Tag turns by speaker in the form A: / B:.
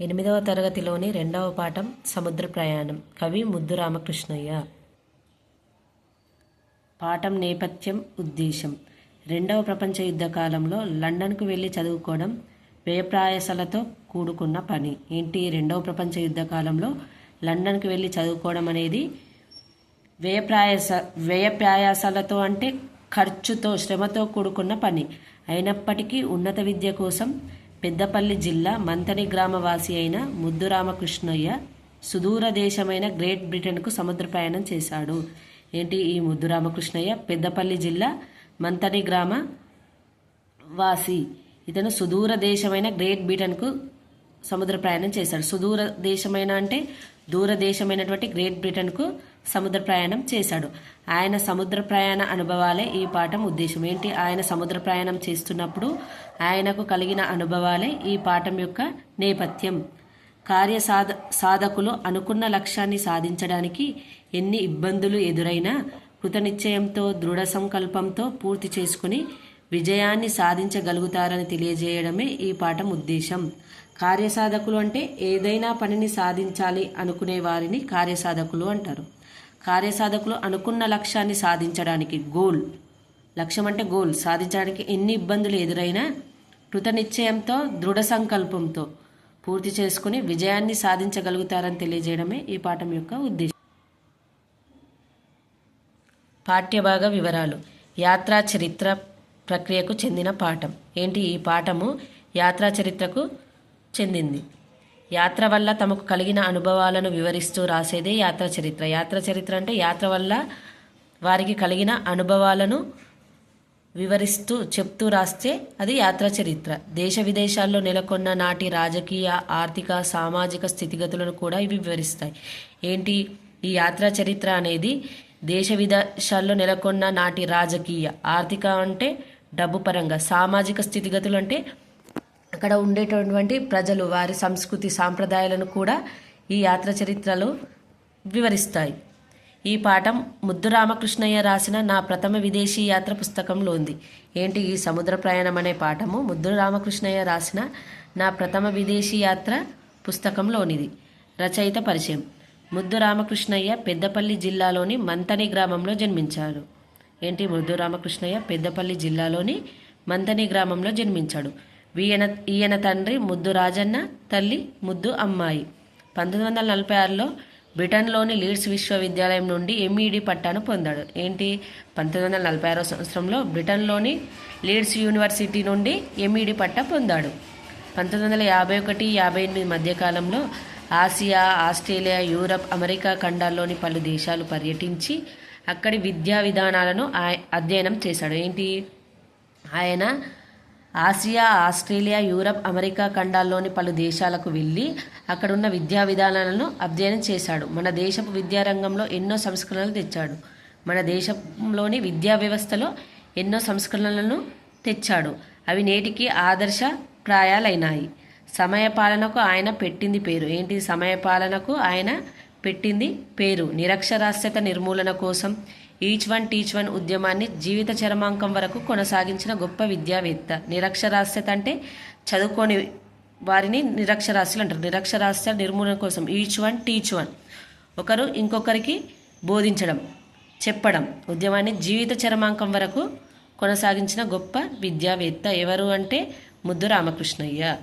A: ఎనిమిదవ తరగతిలోని రెండవ పాఠం సముద్ర ప్రయాణం. కవి ముద్దు రామకృష్ణయ్య. పాఠం నేపథ్యం ఉద్దేశం. రెండవ ప్రపంచ యుద్ధ కాలంలో లండన్కు వెళ్ళి చదువుకోవడం వ్యయప్రాయసలతో కూడుకున్న పని. ఏంటి రెండవ ప్రపంచ యుద్ధ కాలంలో లండన్కి వెళ్ళి చదువుకోవడం అనేది? వ్యయప్రాయస వ్యయప్రాయాసాలతో అంటే ఖర్చుతో శ్రమతో కూడుకున్న పని. అయినప్పటికీ ఉన్నత విద్య కోసం పెద్దపల్లి జిల్లా మంతని గ్రామవాసి అయిన ముద్దురామకృష్ణయ్య సుదూర దేశమైన గ్రేట్ బ్రిటన్కు సముద్ర ప్రయాణం చేశాడు. ఏంటి ఈ ముద్దురామకృష్ణయ్య? పెద్దపల్లి జిల్లా మంతని గ్రామ వాసి ఇతను సుదూర దేశమైన గ్రేట్ బ్రిటన్కు సముద్ర ప్రయాణం చేశాడు. సుదూర దేశమైన అంటే దూర దేశమైనటువంటి గ్రేట్ బ్రిటన్కు సముద్ర ప్రయాణం చేశాడు. ఆయన సముద్ర ప్రయాణ అనుభవాలే ఈ పాఠం ఉద్దేశం. ఏంటి? ఆయన సముద్ర ప్రయాణం చేస్తున్నప్పుడు ఆయనకు కలిగిన అనుభవాలే ఈ పాఠం యొక్క నేపథ్యం. కార్య సాధ సాధకులు అనుకున్న లక్ష్యాన్ని సాధించడానికి ఎన్ని ఇబ్బందులు ఎదురైనా కృతనిశ్చయంతో దృఢ సంకల్పంతో పూర్తి చేసుకుని విజయాన్ని సాధించగలుగుతారని తెలియజేయడమే ఈ పాఠం ఉద్దేశం. కార్యసాధకులు అంటే ఏదైనా పనిని సాధించాలి అనుకునే వారిని కార్యసాధకులు అంటారు. కార్యసాధకులు అనుకున్న లక్ష్యాన్ని సాధించడానికి గోల్. లక్ష్యం అంటే గోల్. సాధించడానికి ఎన్ని ఇబ్బందులు ఎదురైనా కృతనిశ్చయంతో దృఢ సంకల్పంతో పూర్తి చేసుకుని విజయాన్ని సాధించగలుగుతారని తెలియజేయడమే ఈ పాఠం యొక్క ఉద్దేశం. పాఠ్యభాగ వివరాలు. యాత్రా చరిత్ర ప్రక్రియకు చెందిన పాఠం. ఏంటి? ఈ పాఠము యాత్రా చరిత్రకు చెందింది. యాత్ర వల్ల తమకు కలిగిన అనుభవాలను వివరిస్తూ రాసేదే యాత్ర చరిత్ర. యాత్ర చరిత్ర అంటే యాత్ర వల్ల వారికి కలిగిన అనుభవాలను వివరిస్తూ చెప్తూ రాస్తే అది యాత్ర చరిత్ర. దేశ విదేశాల్లో నెలకొన్న నాటి రాజకీయ ఆర్థిక సామాజిక స్థితిగతులను కూడా ఇవి వివరిస్తాయి. ఏంటి? ఈ యాత్ర చరిత్ర అనేది దేశ విదేశాల్లో నెలకొన్న నాటి రాజకీయ ఆర్థిక అంటే డబ్బు పరంగా సామాజిక స్థితిగతులు అంటే అక్కడ ఉండేటటువంటి ప్రజలు వారి సంస్కృతి సాంప్రదాయాలను కూడా ఈ యాత్ర చరిత్రలు వివరిస్తాయి. ఈ పాఠం ముద్దు రామకృష్ణయ్య రాసిన నా ప్రథమ విదేశీ యాత్ర పుస్తకంలో ఉంది. ఏంటి ఈ సముద్ర ప్రయాణం అనే పాఠము? ముద్దు రామకృష్ణయ్య రాసిన నా ప్రథమ విదేశీ యాత్ర పుస్తకంలోనిది. రచయిత పరిచయం. ముద్దు రామకృష్ణయ్య పెద్దపల్లి జిల్లాలోని మంతని గ్రామంలో జన్మించారు ఏంటి ముద్దు రామకృష్ణయ్య పెద్దపల్లి జిల్లాలోని మంతని గ్రామంలో జన్మించాడు? ఈయన ఈయన తండ్రి ముద్దు రాజన్న తల్లి ముద్దు అమ్మాయి. పంతొమ్మిది వందల నలభై ఆరులో బ్రిటన్లోని లీడ్స్ విశ్వవిద్యాలయం నుండి ఎంఈడి పట్టాను పొందాడు. ఏంటి? పంతొమ్మిది వందల నలభై ఆరో సంవత్సరంలో బ్రిటన్లోని లీడ్స్ యూనివర్సిటీ నుండి ఎంఈడి పట్టా పొందాడు. పంతొమ్మిది వందల యాభై ఒకటి యాభై ఎనిమిది మధ్యకాలంలో ఆసియా ఆస్ట్రేలియా యూరప్ అమెరికా ఖండాల్లోని పలు దేశాలు పర్యటించి అక్కడి విద్యా విధానాలను ఆయ- అధ్యయనం చేశాడు. ఏంటి? ఆయన ఆసియా ఆస్ట్రేలియా యూరప్ అమెరికా ఖండాల్లోని పలు దేశాలకు వెళ్ళి అక్కడున్న విద్యా విధానాలను అధ్యయనం చేశాడు. మన దేశపు విద్యారంగంలో ఎన్నో సంస్కరణలు తెచ్చాడు. మన దేశంలోని విద్యా వ్యవస్థలో ఎన్నో సంస్కరణలను తెచ్చాడు. అవి నేటికి ఆదర్శ ప్రాయాలైనాయి. సమయపాలనకు ఆయన పెట్టింది పేరు. ఏంటి సమయపాలనకు ఆయన పెట్టింది పేరు? నిరక్షరాస్యత నిర్మూలన కోసం ఈచ్ వన్ టీచ్ వన్ ఉద్యమాన్ని జీవిత చరమాంకం వరకు కొనసాగించిన గొప్ప విద్యావేత్త. నిరక్షరాస్యత అంటే చదువుకోని వారిని నిరక్షరాస్యులు అంటారు. నిరక్షరాస్య నిర్మూలన కోసం ఈచ్ వన్ టీచ్ వన్ ఒకరు ఇంకొకరికి బోధించడం చెప్పడం ఉద్యమాన్ని జీవిత చరమాంకం వరకు కొనసాగించిన గొప్ప విద్యావేత్త ఎవరు అంటే ముద్దు రామకృష్ణయ్య.